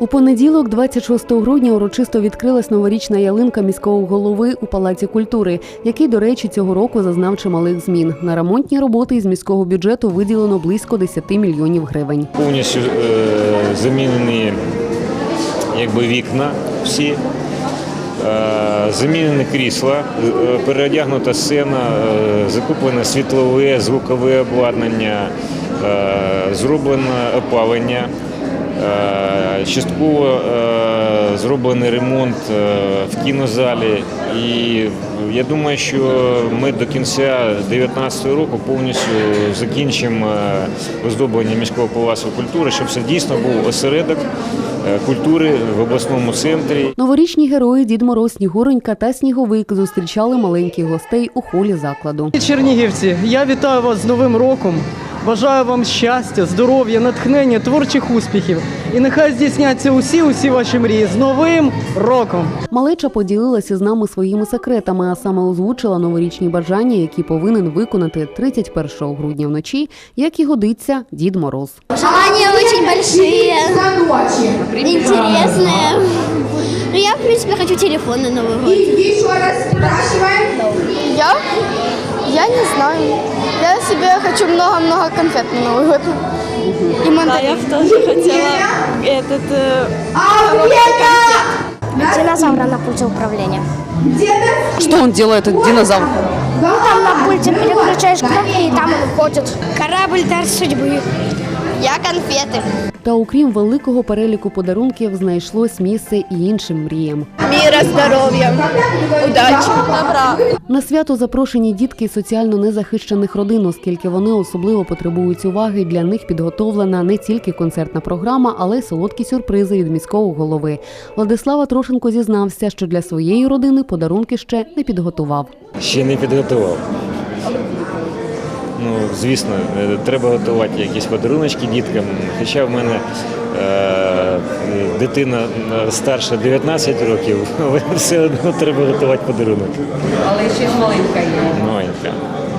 У понеділок, 26 грудня, урочисто відкрилась новорічна ялинка міського голови у Палаці культури, який, до речі, цього року зазнав чималих змін. На ремонтні роботи із міського бюджету виділено близько 10 мільйонів гривень. повністю е, замінені якби, вікна всі, е, замінені крісла, е, переодягнута сцена, е, закуплене світлове, звукове обладнання, е, зроблено опалення. Е, Частково е, зроблений ремонт е, в кінозалі, і я думаю, що ми до кінця 2019 року повністю закінчимо оздоблення міського палацу культури, щоб це дійсно був осередок культури в обласному центрі. Новорічні герої Дід Мороз, Снігуронька та Сніговик зустрічали маленьких гостей у холі закладу. Чернігівці, я вітаю вас з Новим роком. Бажаю вам щастя, здоров'я, натхнення, творчих успіхів. І нехай здійсняться усі усі ваші мрії з Новим роком! Малеча поділилася з нами своїми секретами, а саме озвучила новорічні бажання, які повинен виконати 31 грудня вночі, як і годиться Дід Мороз. Желания очень большие, интересные. Ну, я, в принципе, хочу телефон на Новый год. И еще раз спрашиваем. Я? Я не знаю. Я себе хочу много-много конфет на Новый год. И мандарин. Я тоже хотела этот э! Динозавра на пульте управления. Что он делает, этот динозавр? Ну, там на пульте переключаешь кнопки, и там он ходит. Корабль дар судьбы. Я конфети. Та окрім великого переліку подарунків, знайшлось місце і іншим мріям. Міра, здоров'я, удачі. На свято запрошені дітки соціально незахищених родин, оскільки вони особливо потребують уваги. Для них підготовлена не тільки концертна програма, але й солодкі сюрпризи від міського голови. Владислава Трошенко зізнався, що для своєї родини подарунки ще не підготував. Ще не підготував. Ну, звісно, треба готувати якісь подаруночки діткам. Хоча в мене е, дитина старша 19 років, але все одно треба готувати подарунок. Але ще маленька є. Маленька.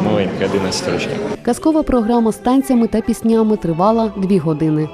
Маленька 11 років. Казкова програма з танцями та піснями тривала дві години.